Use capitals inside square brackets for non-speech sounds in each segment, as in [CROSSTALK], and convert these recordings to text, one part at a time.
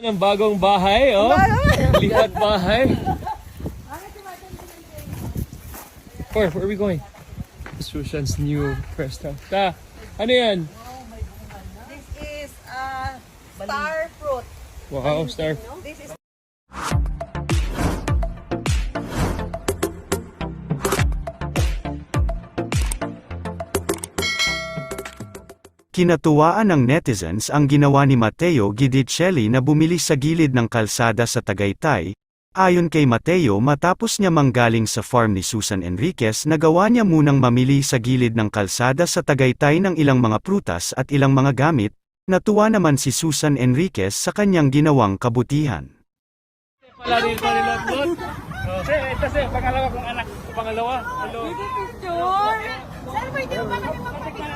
ng bagong bahay, oh. Lipat bahay. Where, where are we going? Sushan's new house. Ta, ano yan? This is uh, star fruit. Wow, star. This is Kinatuwaan ng netizens ang ginawa ni Mateo Gidicelli na bumili sa gilid ng kalsada sa Tagaytay. Ayon kay Mateo matapos niya manggaling sa farm ni Susan Enriquez nagawa niya munang mamili sa gilid ng kalsada sa Tagaytay ng ilang mga prutas at ilang mga gamit, natuwa naman si Susan Enriquez sa kanyang ginawang kabutihan. Oh, si, ito si, pangalawa kong anak. Pangalawa. Hello. picture. Sir, pwede ba namin magpa-picture?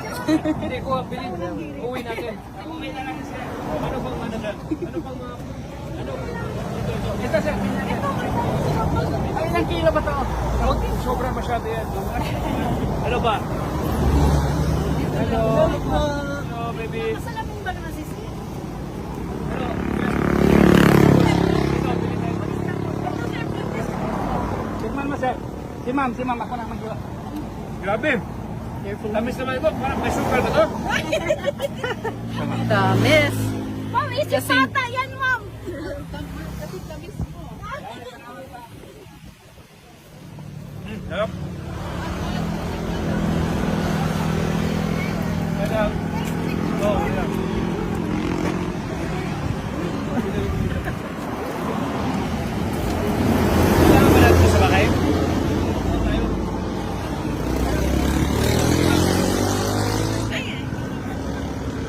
Hindi ko, bilhin. Uwi natin. Uwi na lang siya. Ano bang na? Ano bang mga... Ano? Ito siya. Ay, ilang kilo ba ito? Sobra masyado yan. Ano ba? Hello. Hello, baby. Salamin ba na ma'am, sir. Si ma'am, si ma'am. Ako na mag Grabe. Tamis naman ito. Parang may sugar ba ito? Damis. [LAUGHS] Ma'am, isi pata yan, ma'am. Sarap. Sarap. Oh, yeah. Kailangan ba natin sa bakay?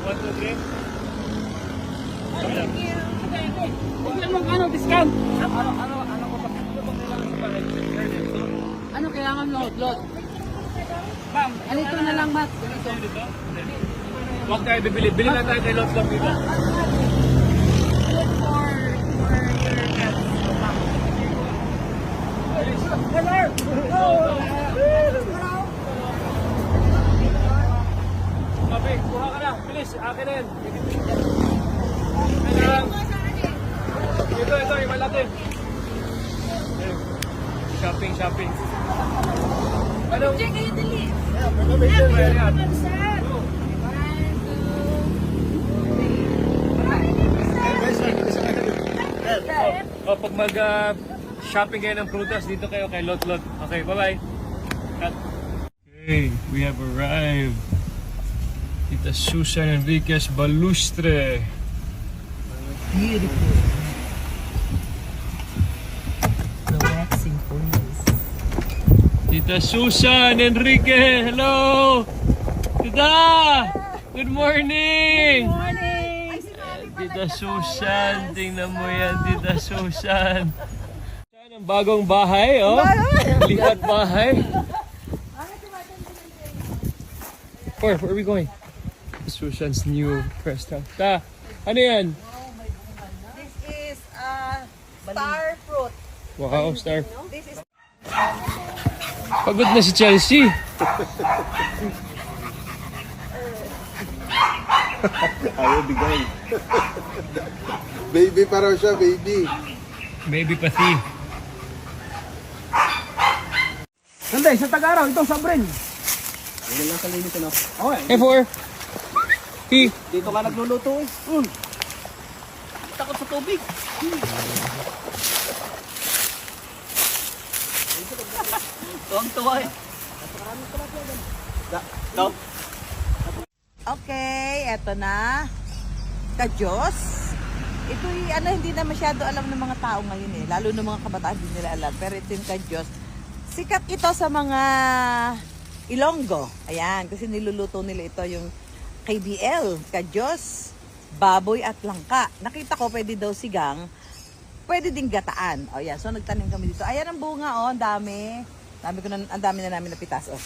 One, two, three. Huwag mong ano, discount. Ano, ano, ano ko ba? Ano bang kailangan sa bakay? Ano kailangan load? Load. Ma'am, Alito na lang, Mat. dito? Huwag tayo bibili. Bili na tayo kay Lots Love dito. Mabi, kuha ka na. Bilis, akin na yan. Ito, ito, natin. Ayun. Shopping, shopping. Ano? Diyan kayo dali. Yan. Sir. O, pag mag shopping kayo ng prutas, dito kayo kay Lot Lot. Okay, bye-bye. Cut. Okay, we have arrived. Tita Susan Enriquez Balustre. Beautiful. Tita Susan Enriquez, hello! Tita! Good morning! Morning. Tita Susan, tingnan mo yan, Tita Susan. Yan ang bagong bahay, oh. Lipat bahay. Where, where are we going? Susan's new house. Ta, ano yan? This is uh, star fruit. Wow, star. This is Pagod na si Chelsea. Ayaw bigay. baby pa raw siya, baby. Baby pati. Sandali, sa Tagaraw, itong sabrin. Hey, four. T. Dito ka nagluluto eh. Mm. Takot sa tubig. [LAUGHS] Tuwang-tuwa eh. Okay, eto na. Ka-Diyos. Ito'y ano, hindi na masyado alam ng mga tao ngayon eh. Lalo ng mga kabataan hindi nila alam. Pero ito yung ka-Diyos. Sikat ito sa mga Ilonggo. Ayan, kasi niluluto nila ito yung KBL, ka-Diyos, baboy at langka. Nakita ko pwede daw sigang, pwede ding gataan. O yan, so nagtanim kami dito. Ayan ang bunga oh, ang dami. Dami ko na, ang dami na namin napitas oh.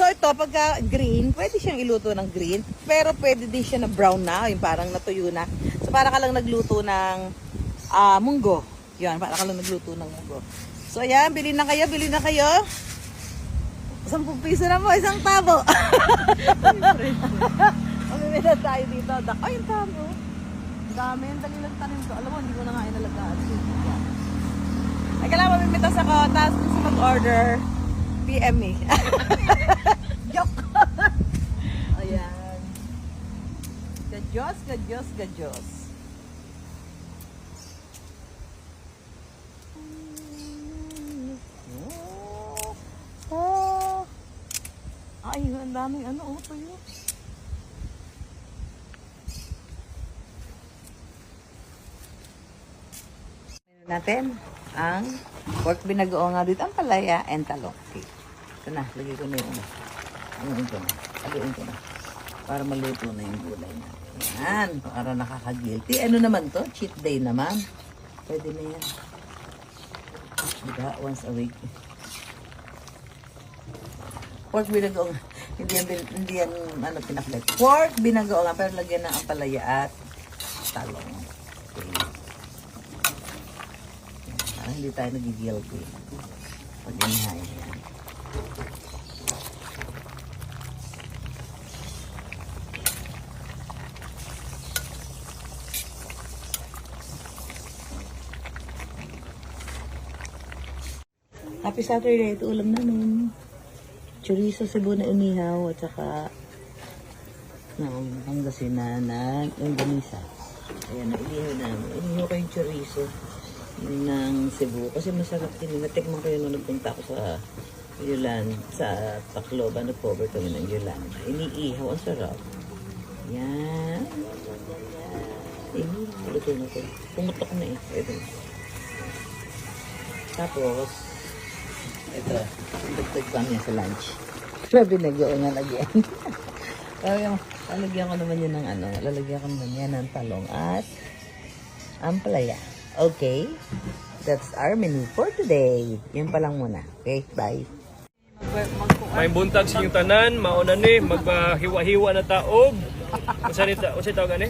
So ito, pagka green, pwede siyang iluto ng green, pero pwede din siya na brown na, yung parang natuyo na. So para ka lang nagluto ng ah, munggo. Yan, para ka lang nagluto ng munggo. So ayan, bili na kayo, bili na kayo. 10 piso na po, isang tabo. [LAUGHS] Mamimili tayo dito. Ay, yung tabo dami. Ang dali lang tanim to. Alam mo, hindi ko na nga inalagaan. Teka lang, mamimitas ako. Tapos gusto mag-order. PM me. [LAUGHS] Joke! Ayan. Gadyos, gadyos, gadyos. Oh. Oh. Ay, ang daming ano, oh, tuyo. Natin ang pork binagoong nga dito, ang palaya and talong. Okay. Ito na, lagay ko na yung ano. Anuin ko na. Aluin ko na. Para maluto na yung gulay natin. Yan, para nakaka-guilty. Ano naman to? Cheat day naman. Pwede na yan. Diba? Once a week. Pork binagoong. Hindi yan, hindi yan ano, pinaklet. Pork binagoong pero lagyan ng ampalaya at talong. Okay. Para hindi tayo nagigilty. Pag inihain yan. Happy Saturday. Ito ulam namin. Chorizo, Cebu na unihaw at saka ng Pangasinan na longganisa. Ayan, nailihaw namin. Inihaw ko yung chorizo ng Cebu. Kasi masarap yun. Natikman ko yun nung nagpunta ako sa Yolanda, sa Tacloban. Nag-cover kami ng Yolanda. Iniihaw. Ang sarap. Yan. Inihaw. Luto na to. Pumutok na eh. Ito. Tapos, ito, dagdag pa niya sa lunch. Grabe nag-uungan again. [LAUGHS] Pero yung, lalagyan ko naman yun ng ano, lalagyan ko naman yan ng talong at ampalaya. Okay? That's our menu for today. Yan pa lang muna. Okay, bye. May buntag sa inyong tanan, mauna ni, magpahiwa-hiwa na taog. Unsa ni ta, unsa tawag ani?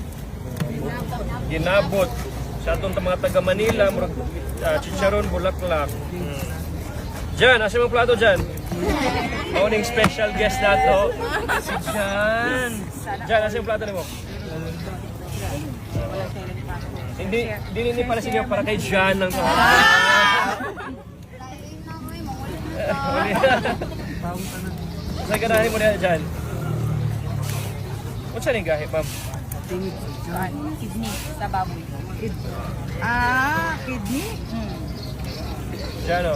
Ginabot. Sa atong mga taga Manila, murag uh, chicharon bulaklak. Hmm. Jan, asa mo plato Jan? Morning special guest nato. Si Jan. Jan, asa yung plato nimo? Hindi, hindi hindi para inyo, para kay Jan lang to. Sa ganahin mo na dyan. What's sa gahi, ma'am? Kidney sa baboy. Ah, kidney? Dyan o.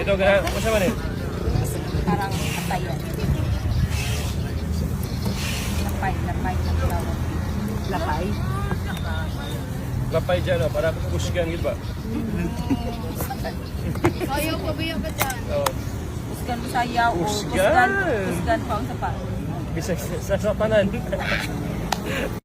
Ito, ganahin. What's sa man eh? Parang katayan. Lapay, lapay na tawag. Lapay. Lapay dyan o, para kusgan yun ba? Ayaw pa ba yung dyan? Oo. Usgan mo sa yaw o Usgan. usgan. Usgan pa sa pa. Bisa sa, sa tanan. [LAUGHS]